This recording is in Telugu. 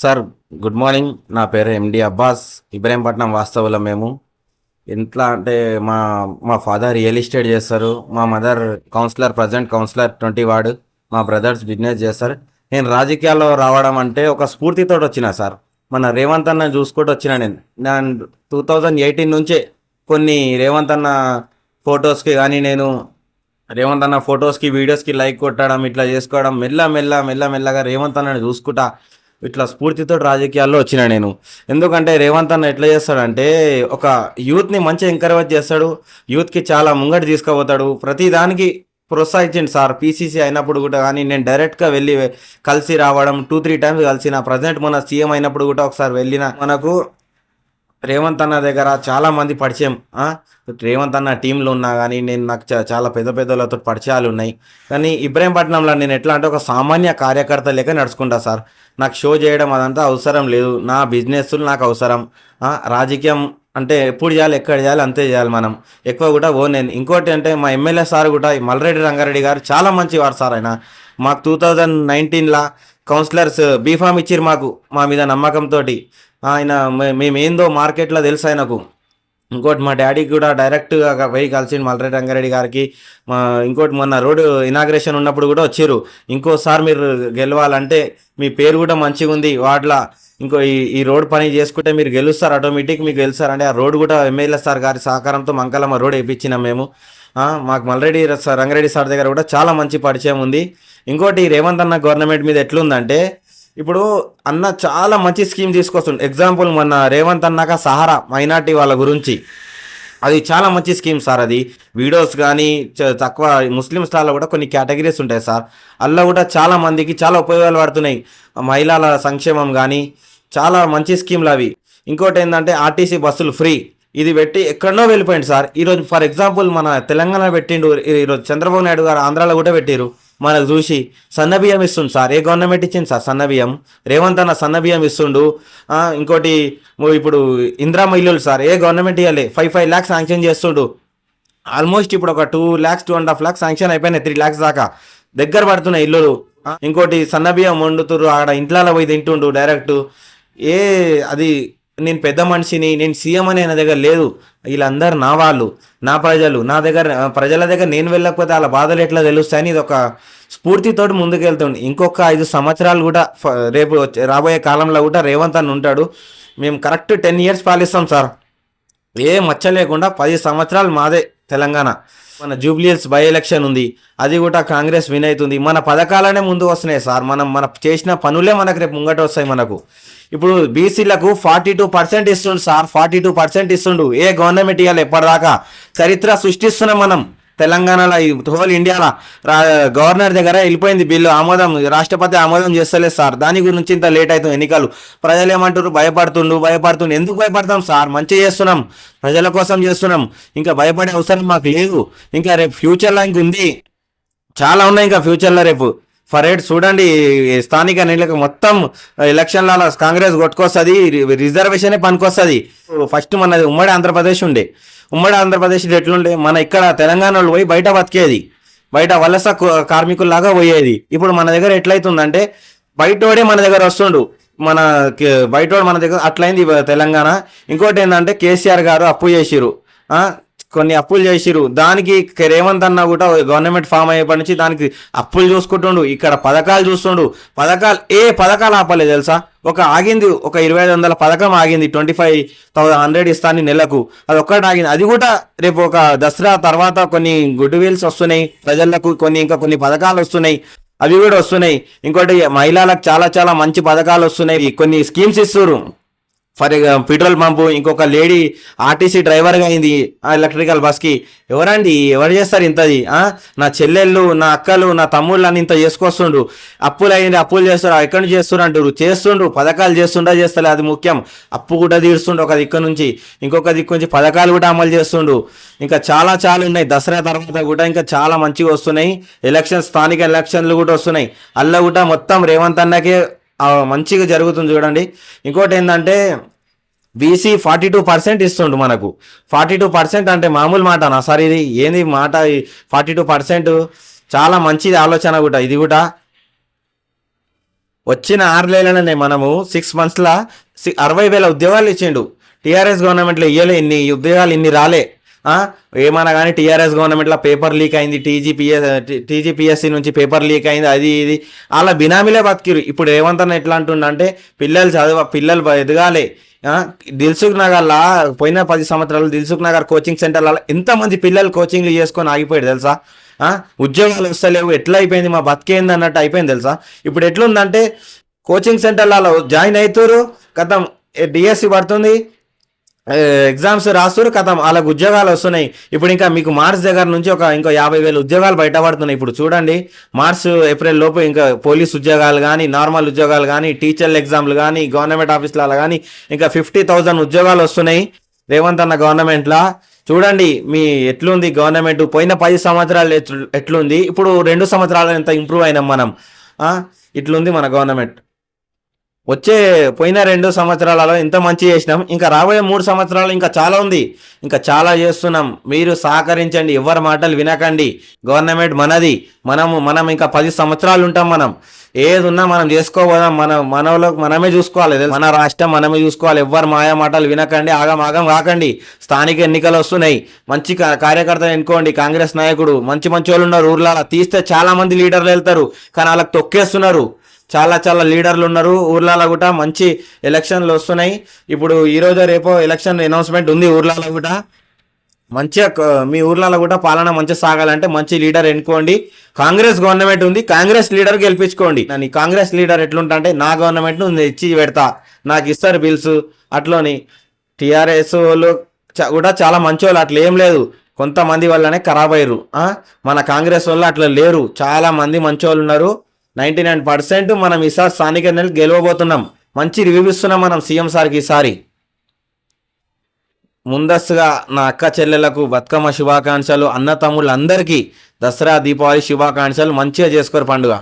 Sir good morning. నా పేరు ఎండి అబ్బాస్. ఇబ్రాహీంపట్నం వాస్తవులం మేము. ఎట్లా అంటే మా మా ఫాదర్ రియల్ ఎస్టేట్ చేస్తారు. మా mother councillor present councillor twenty ward. మా బ్రదర్స్ బిజినెస్ చేస్తారు. నేను రాజకీయాల్లో రావడం అంటే ఒక స్ఫూర్తితో వచ్చిన సార్. మన రేవంత్ అన్న చూసుకుంటూ వచ్చిన నేను. నేను టూ థౌజండ్ ఎయిటీన్ నుంచే కొన్ని రేవంత్ అన్న ఫొటోస్కి కానీ నేను రేవంత్ అన్న ఫొటోస్కి వీడియోస్కి లైక్ కొట్టడం ఇట్లా చేసుకోవడం మెల్ల మెల్ల మెల్ల మెల్లగా రేవంత్ అన్నని చూసుకుంటా ఇట్లా స్ఫూర్తితో రాజకీయాల్లో వచ్చిన నేను. ఎందుకంటే రేవంత్ అన్న ఎట్లా చేస్తాడంటే ఒక యూత్ని మంచిగా ఎంకరేజ్ చేస్తాడు యూత్కి చాలా ముంగటి తీసుకుపోతాడు. ప్రతిదానికి ప్రోత్సహించండి సార్. పీసీసీ అయినప్పుడు కూడా కానీ నేను డైరెక్ట్గా వెళ్ళి కలిసి రావడం టూ త్రీ టైమ్స్ కలిసిన ప్రజెంట్ మన సీఎం అయినప్పుడు కూడా ఒకసారి వెళ్ళిన. మనకు రేవంత్ అన్న దగ్గర చాలా మంది పరిచయం రేవంత్ అన్న టీంలో ఉన్నా కానీ నేను నాకు చాలా పెద్ద పెద్దలతో పరిచయాలు ఉన్నాయి. కానీ ఇబ్రాహీంపట్నంలో నేను ఎట్లా అంటే ఒక సామాన్య కార్యకర్త లెక్క నడుచుకుంటా సార్. నాకు షో చేయడం అదంతా అవసరం లేదు. నా బిజినెస్ నాకు అవసరం రాజకీయం అంటే ఎప్పుడు చేయాలి ఎక్కడ చేయాలి అంతే చేయాలి మనం. ఎక్కువ కూడా ఓ నేను. ఇంకోటి అంటే మా ఎమ్మెల్యే సార్ కూడా మల్రెడ్డి రంగారెడ్డి గారు చాలా మంచివారు సార్ ఆయన. మాకు టూ థౌజండ్ నైన్టీన్లో కౌన్సిలర్స్ బీఫామ్ ఇచ్చిర్రు మాకు మా మీద నమ్మకంతో ఆయన మే- మేమేందో మార్కెట్లో తెలుసు ఆయనకు. ఇంకోటి మా డాడీకి కూడా డైరెక్ట్గా పోయి కలిసి మల్రెడ్డి రంగారెడ్డి గారికి. మా ఇంకోటి మొన్న రోడ్డు ఇనాగ్రేషన్ ఉన్నప్పుడు కూడా వచ్చారు ఇంకోసారి మీరు గెలవాలంటే మీ పేరు కూడా మంచిగా ఉంది వాటిలో ఇంకో ఈ ఈ రోడ్ పని చేసుకుంటే మీరు గెలుస్తారు ఆటోమేటిక్ మీకు గెలుస్తారంటే ఆ రోడ్ కూడా ఎమ్మెల్యే సార్ గారి సహకారంతో మంకలమ్మ రోడ్ వేయించినాం మేము. మాకు మల్రెడ్డి సార్ రంగారెడ్డి సార్ దగ్గర కూడా చాలా మంచి పరిచయం ఉంది. ఇంకోటి రేవంత్ అన్న గవర్నమెంట్ మీద ఎట్లుందంటే ఇప్పుడు అన్న చాలా మంచి స్కీమ్ తీసుకొస్తుంది ఎగ్జాంపుల్ మొన్న రేవంత్ అన్నాక సహారా మైనార్టీ వాళ్ళ గురించి. అది చాలా మంచి స్కీమ్ సార్ అది. వీడియోస్ కానీ చ- తక్కువ ముస్లిం స్టాల్లో కూడా కొన్ని కేటగిరీస్ ఉంటాయి సార్. అలా కూడా చాలా మందికి చాలా ఉపయోగాలు పడుతున్నాయి. మహిళల సంక్షేమం కానీ చాలా మంచి స్కీమ్లు అవి. ఇంకోటి ఏంటంటే ఆర్టీసీ బస్సులు ఫ్రీ. ఇది పెట్టి ఎక్కడనో వెళ్ళిపోయింది సార్. ఈరోజు ఫర్ ఎగ్జాంపుల్ మన తెలంగాణ పెట్టిండు ఈ- ఈరోజు చంద్రబాబు నాయుడు గారు ఆంధ్రాలో కూడా పెట్టారు మనకు చూసి సన్నబియ్యం ఇస్తుంది సార్. ఏ గవర్నమెంట్ ఇచ్చింది సార్ సన్నబియ్యం? రేవంత్ అన్న సన్నబియ్యం ఇస్తుండు. ఇంకోటి ఇప్పుడు ఇందిరామ ఇల్లులు సార్. ఏ గవర్నమెంట్ ఇవ్వాలి ఫైవ్ ఫైవ్ ల్యాక్స్ శాంక్షన్ చేస్తుండు. ఆల్మోస్ట్ ఇప్పుడు ఒక two lakhs two and half lakhs sanction అయిపోయినాయి త్రీ ల్యాక్స్ దాకా. దగ్గర పడుతున్నాయి ఇల్లులు. ఇంకోటి సన్నబియ్యం వండుతురు ఆడ ఇంట్లో పోయి తింటుండు డైరెక్ట్ ఏ అది నేను పెద్ద మనిషిని నేను సీఎం అని ఆయన దగ్గర లేదు. వీళ్ళందరూ నా వాళ్ళు నా ప్రజలు. నా దగ్గర ప్రజల దగ్గర నేను వెళ్ళకపోతే వాళ్ళ బాధలు ఎట్లా తెలుస్తాయని ఇది ఒక స్ఫూర్తితోటి ముందుకెళ్తుంది ఇంకొక ఐదు సంవత్సరాలు కూడా రేపు రాబోయే కాలంలో కూడా రేవంత్ అని ఉంటాడు. మేము కరెక్ట్ టెన్ ఇయర్స్ పాలిస్తాం సార్. ఏ మచ్చ లేకుండా పది సంవత్సరాలు మాదే తెలంగాణ. మన జూబ్లీహిల్స్ బై ఎలక్షన్ ఉంది. అది కూడా కాంగ్రెస్ విన్ అవుతుంది. మన పథకాలనే ముందు వస్తున్నాయి సార్. మనం మన చేసిన పనులే మనకు రేపు ముంగట వస్తాయి మనకు. ఇప్పుడు బీసీలకు ఫార్టీ టూ పర్సెంట్ ఇస్తుండు సార్. ఫార్టీ టూ పర్సెంట్ ఇస్తుండు. ఏ గవర్నమెంట్ ఇవ్వాలి ఎప్పటిదాకా చరిత్ర సృష్టిస్తున్నాం మనం. తెలంగాణలో ఈ హోల్ ఇండియాలో రా గవర్నర్ దగ్గర వెళ్ళిపోయింది బిల్లు. ఆమోదం రాష్ట్రపతి ఆమోదం చేస్తలేదు సార్. దాని గురించి ఇంత లేట్ అవుతుంది ఎన్నికలు. ప్రజలు ఏమంటారు భయపడుతుండు భయపడుతుండు. ఎందుకు భయపడతాం సార్? మంచిగా చేస్తున్నాం. ప్రజల కోసం చేస్తున్నాం. ఇంకా భయపడే అవసరం మాకు లేదు. ఇంకా రేపు ఫ్యూచర్లో ఇంక ఉంది. చాలా ఉన్నాయి ఇంకా ఫ్యూచర్లో రేపు. ఫర్ చూడండి స్థానిక ఎన్నికలకు మొత్తం ఎలక్షన్లలో కాంగ్రెస్ కొట్టుకొస్తుంది రిజర్వేషనే పనికొస్తుంది. ఫస్ట్ మనది ఉమ్మడి ఆంధ్రప్రదేశ్ ఉండే. ఉమ్మడి ఆంధ్రప్రదేశ్ ఎట్లుండే? మన ఇక్కడ తెలంగాణలో పోయి బయట బతికేది. బయట వలస కార్మికుల్లాగా పోయేది. ఇప్పుడు మన దగ్గర ఎట్లయితుందంటే బయటోడే మన దగ్గర వస్తుండు. మన కే- బయటోడు మన దగ్గర అట్లయింది తెలంగాణ. ఇంకోటి ఏంటంటే కేసీఆర్ గారు అప్పు చేసిరు కొన్ని అప్పులు చేసిరు దానికి రేవంత్ అన్న కూడా గవర్నమెంట్ ఫామ్ అయ్యేప్పటి నుంచి దానికి అప్పులు చూసుకుంటుండు. ఇక్కడ పథకాలు చూస్తుండు. పథకాలు ఏ పథకాలు ఆపలేదు తెలుసా? ఒక ఆగింది ఒక ఇరవై ఐదు వందల పథకం ఆగింది. ట్వంటీ ఫైవ్ థౌసండ్ హండ్రెడ్ ఇస్తాను నెలకు. అది ఒక్కటి ఆగింది. అది కూడా రేపు ఒక దసరా తర్వాత కొన్ని గుడ్ విల్స్ వస్తున్నాయి. ప్రజలకు కొన్ని ఇంకా కొన్ని పథకాలు వస్తున్నాయి. అవి కూడా వస్తున్నాయి. ఇంకోటి మహిళలకు చాలా చాలా మంచి పథకాలు వస్తున్నాయి. కొన్ని స్కీమ్స్ ఇస్తున్నారు ఫర్ um, పెట్రోల్ పంపు ఇంకొక లేడీ ఆర్టీసీ డ్రైవర్గా అయింది ఆ ఎలక్ట్రికల్ బస్కి. ఎవరండి? ఎవరు చేస్తారు ఇంతది? నా చెల్లెళ్ళు నా అక్కలు నా తమ్ముళ్ళు అని ఇంత చేసుకొస్తుండు అప్పులు అయింది అప్పులు చేస్తారు ఎక్కడి నుంచి చేస్తున్నారు అంటారు చేస్తుండ్రు. పథకాలు చేస్తుండా చేస్తలే. అది ముఖ్యం. అప్పు కూడా తీరుస్తుండ్రు ఒక దిక్కు నుంచి. ఇంకొక దిక్కు నుంచి పథకాలు కూడా అమలు చేస్తుండు ఇంకా చాలా చాలా ఉన్నాయి. దసరా తర్వాత కూడా ఇంకా చాలా మంచిగా వస్తున్నాయి. ఎలక్షన్ స్థానిక ఎలక్షన్లు కూడా వస్తున్నాయి. అల్ల కూడా మొత్తం రేవంత్ అన్నకే మంచిగా జరుగుతుంది చూడండి. ఇంకోటి ఏంటంటే బీసీ ఫార్టీ టూ పర్సెంట్ ఇస్తుండు మనకు. ఫార్టీ టూ పర్సెంట్ అంటే మామూలు మాట నా సార్ ఇది. ఏంది మాట ఫార్టీ టూ పర్సెంట్ చాలా మంచిది ఆలోచన కూడా ఇది కూడా. వచ్చిన ఆరు నెలలనే మనము సిక్స్ మంత్స్లో అరవై వేల ఉద్యోగాలు ఇచ్చిండు. టీఆర్ఎస్ గవర్నమెంట్లో ఇయ్యలే ఇన్ని ఉద్యోగాలు ఇన్ని రాలే. ఏమన్నా కానీ టీఆర్ఎస్ గవర్నమెంట్లో పేపర్ లీక్ అయింది టీజీపీఎస్ టీజీపీఎస్సీ నుంచి పేపర్ లీక్ అయింది అది ఇది. అలా బినామీలే బతికిరు ఇప్పుడు రేవంత్ అన్న ఎట్లా అంటుండంటే పిల్లలు చదువు పిల్లలు ఎదగాలి. దిల్సుఖ్ నగర్లా పోయిన పది సంవత్సరాలు దిల్సుఖ్ నగర్ కోచింగ్ సెంటర్లలో ఎంతమంది పిల్లలు కోచింగ్లు చేసుకొని ఆగిపోయాడు తెలుసా? ఉద్యోగాలు వస్తలేవు. ఎట్లా అయిపోయింది? మా బతికేంది అన్నట్టు అయిపోయింది తెలుసా? ఇప్పుడు ఎట్లుందంటే కోచింగ్ సెంటర్లలో జాయిన్ అవుతారు కథం డిఎస్సి పడుతుంది ఎగ్జామ్స్ రాస్తారు కథం వాళ్ళకి ఉద్యోగాలు వస్తున్నాయి. ఇప్పుడు ఇంకా మీకు మార్చ్ దగ్గర నుంచి ఒక ఇంకో యాభై వేల ఉద్యోగాలు బయటపడుతున్నాయి. ఇప్పుడు చూడండి మార్చ్ ఏప్రిల్ లోపు ఇంకా పోలీస్ ఉద్యోగాలు కానీ నార్మల్ ఉద్యోగాలు కానీ టీచర్ల ఎగ్జామ్లు కానీ గవర్నమెంట్ ఆఫీసులలో కానీ ఇంకా ఫిఫ్టీ థౌజండ్ ఉద్యోగాలు వస్తున్నాయి. రేవంత్ అన్న గవర్నమెంట్లా చూడండి మీ ఎట్లుంది గవర్నమెంట్ పోయిన పది సంవత్సరాలు ఎట్లుంది? ఇప్పుడు రెండు సంవత్సరాలు ఎంత ఇంప్రూవ్ అయినాం మనం? ఇట్లుంది మన గవర్నమెంట్ వచ్చే పోయిన రెండు సంవత్సరాలలో ఇంత మంచి చేసినాం. ఇంకా రాబోయే మూడు సంవత్సరాలు ఇంకా చాలా ఉంది. ఇంకా చాలా చేస్తున్నాం. మీరు సహకరించండి. ఎవరి మాటలు వినకండి. గవర్నమెంట్ మనది. మనము మనం ఇంకా పది సంవత్సరాలు ఉంటాం మనం. ఏది ఉన్నా మనం చేసుకోబోదాం. మన మనలో మనమే చూసుకోవాలి. మన రాష్ట్రం మనమే చూసుకోవాలి. ఎవ్వరు మాయా మాటలు వినకండి. ఆగం ఆగం కాకండి స్థానిక ఎన్నికలు వస్తున్నాయి. మంచి కా- కార్యకర్తలు ఎన్నుకోండి. కాంగ్రెస్ నాయకుడు మంచి మంచి వాళ్ళు ఉన్నారు ఊర్లలో. తీస్తే చాలా మంది లీడర్లు వెళ్తారు. కానీ వాళ్ళకి తొక్కేస్తున్నారు. చాలా చాలా లీడర్లు ఉన్నారు. ఊర్లలో కూడా మంచి ఎలక్షన్లు వస్తున్నాయి. ఇప్పుడు ఈ రోజు రేపో ఎలక్షన్ అనౌన్స్మెంట్ ఉంది ఊర్లలో కూడా మంచిగా మీ ఊర్లలో కూడా పాలన మంచిగా సాగాలంటే మంచి లీడర్ ఎన్నుకోండి. కాంగ్రెస్ గవర్నమెంట్ ఉంది. కాంగ్రెస్ లీడర్ గెలిపించుకోండి. నన్ను కాంగ్రెస్ లీడర్ ఎట్లుంటా అంటే నా గవర్నమెంట్ నేను ఇచ్చి పెడతా. నాకు ఇస్తారు బిల్స్. అట్లోని టీఆర్ఎస్ వాళ్ళు కూడా చాలా మంచి వాళ్ళు అట్లా ఏం లేదు. కొంతమంది వల్లనే ఖరాబ్ అయ్యారు. మన కాంగ్రెస్ వాళ్ళు అట్లా లేరు. చాలా మంది మంచి వాళ్ళు ఉన్నారు. నైంటీ నైన్ పర్సెంట్ మనం ఈసారి స్థానిక ఎన్నికలు గెలవబోతున్నాం. మంచి రివ్యూ ఇస్తున్నాం మనం సీఎం సార్కి ఈసారి. ముందస్తుగా నా అక్క చెల్లెలకు బతుకమ్మ శుభాకాంక్షలు అన్న తమ్ముళ్ళందరికీ దసరా దీపావళి శుభాకాంక్షలు మంచిగా చేసుకోరు పండుగ.